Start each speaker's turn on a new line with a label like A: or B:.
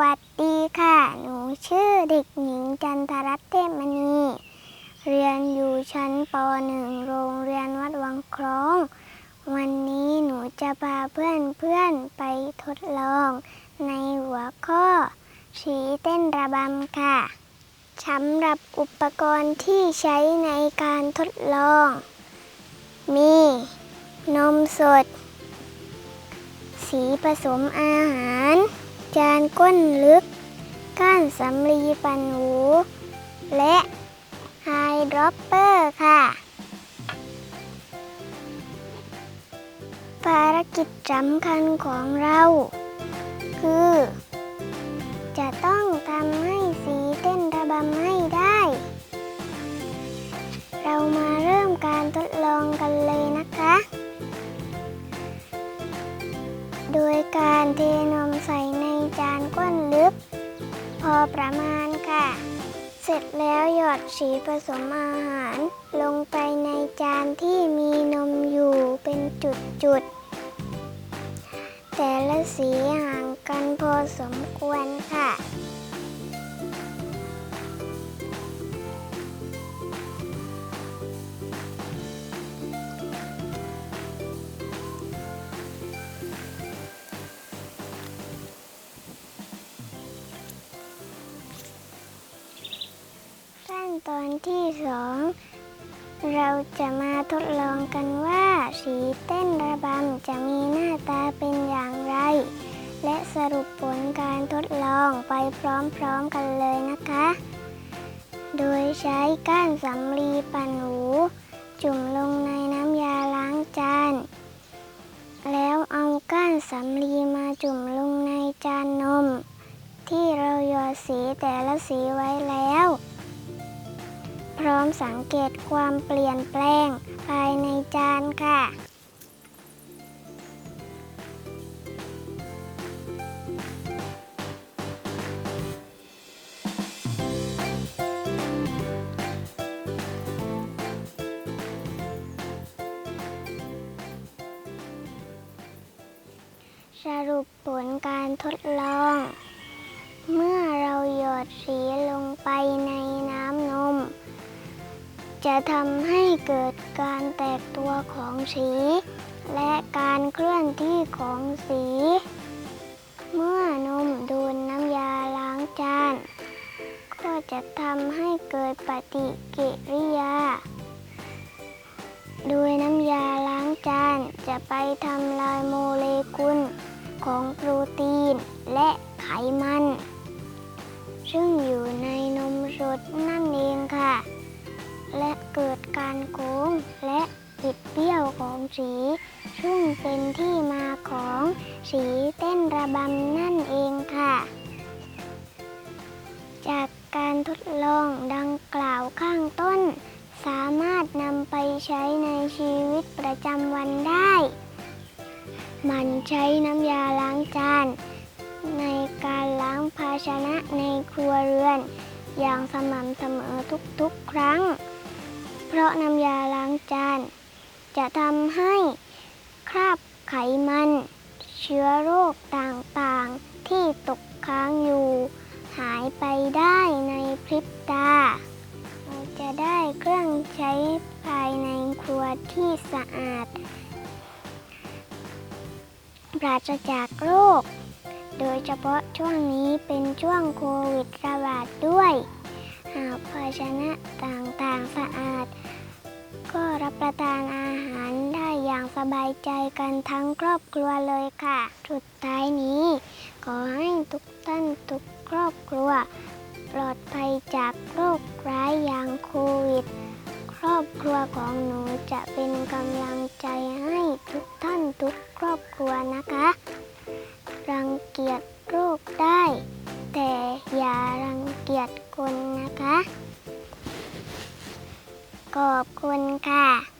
A: วัสดีค่ะ หนูชื่อเด็กหญิงจันทรัตเทพมณี เรียนอยู่ชั้นป .1 โรงเรียนวัดวังคลอง วันนี้หนูจะพาเพื่อนๆไปทดลอง ในหัวข้อ สีเต้นระบำค่ะ สำหรับอุปกรณ์ที่ใช้ในการทดลอง มี นมสด สีผสมอาหาร จานก้นลึก ก้านสำลีปันหู และไฮดรอปเปอร์ค่ะ ภารกิจสำคัญของเรา คือ จะต้องทำให้สีเต้นระบำให้ได้ เรามาเริ่มการทดลองกันเลยนะคะ โดยการเทนมใส่ จานก้นลึก พอประมาณค่ะ เสร็จแล้วหยอดสีผสมอาหาร ลงไปในจานที่มีนมอยู่เป็นจุดๆ แต่ละสีห่างกันพอสมควรค่ะ ตอนที่สองเราจะมาทดลองกันว่าสีเต้นระบำจะมีหน้าตาเป็นอย่างไร และสรุปผลการทดลองไปพร้อมๆกันเลยนะคะ โดยใช้ก้านสำลีปั่นหู จุ่มลงในน้ำยาล้างจาน แล้วเอาก้านสำลีมาจุ่มลงในจานนม ที่เราหยอดสีแต่ละสีไว้แล้ว พร้อมสังเกตความเปลี่ยนแปลง ภายในจานค่ะ สรุปผลการทดลอง เมื่อเราหยอดสีลงไปในน้ำนม จะทำให้เกิดการแตกตัวของสี และการเคลื่อนที่ของสี เมื่อนมโดนน้ำยาล้างจาน ก็จะทำให้เกิดปฏิกิริยา โดยน้ำยาล้างจานจะไปทำลายโมเลกุลของโปรตีนและไขมัน เกิดการโค้งและบิดเบี้ยวของสี ซึ่งเป็นที่มาของสีเต้นระบำนั่นเองค่ะ จากการทดลองดังกล่าวข้างต้น สามารถนำไปใช้ในชีวิตประจำวันได้ มันใช้น้ำยาล้างจาน ในการล้างภาชนะในครัวเรือน อย่างสม่ำเสมอทุกๆครั้ง เพราะน้ำยาล้างจาน จะทำให้คราบไขมัน เชื้อโรคต่างๆ ที่ตกค้างอยู่ หายไปได้ในพริบตา เราจะได้เครื่องใช้ภายในครัวที่สะอาด ปราศจากโรค โดยเฉพาะช่วงนี้เป็นช่วงโควิดระบาดด้วย หากภาชนะต่างๆสะอาด ก็รับประทานอาหารได้อย่างสบายใจกันทั้งครอบครัวเลยค่ะ สุดท้ายนี้ ขอให้ทุกท่านทุกครอบครัว ปลอดภัยจากโรคร้ายอย่างโควิด ครอบครัวของหนูจะเป็นกำลังใจให้ทุกท่านทุกครอบครัวนะคะ รังเกียจโรคได้ แต่อย่ารังเกียจคนนะคะ ขอบคุณค่ะ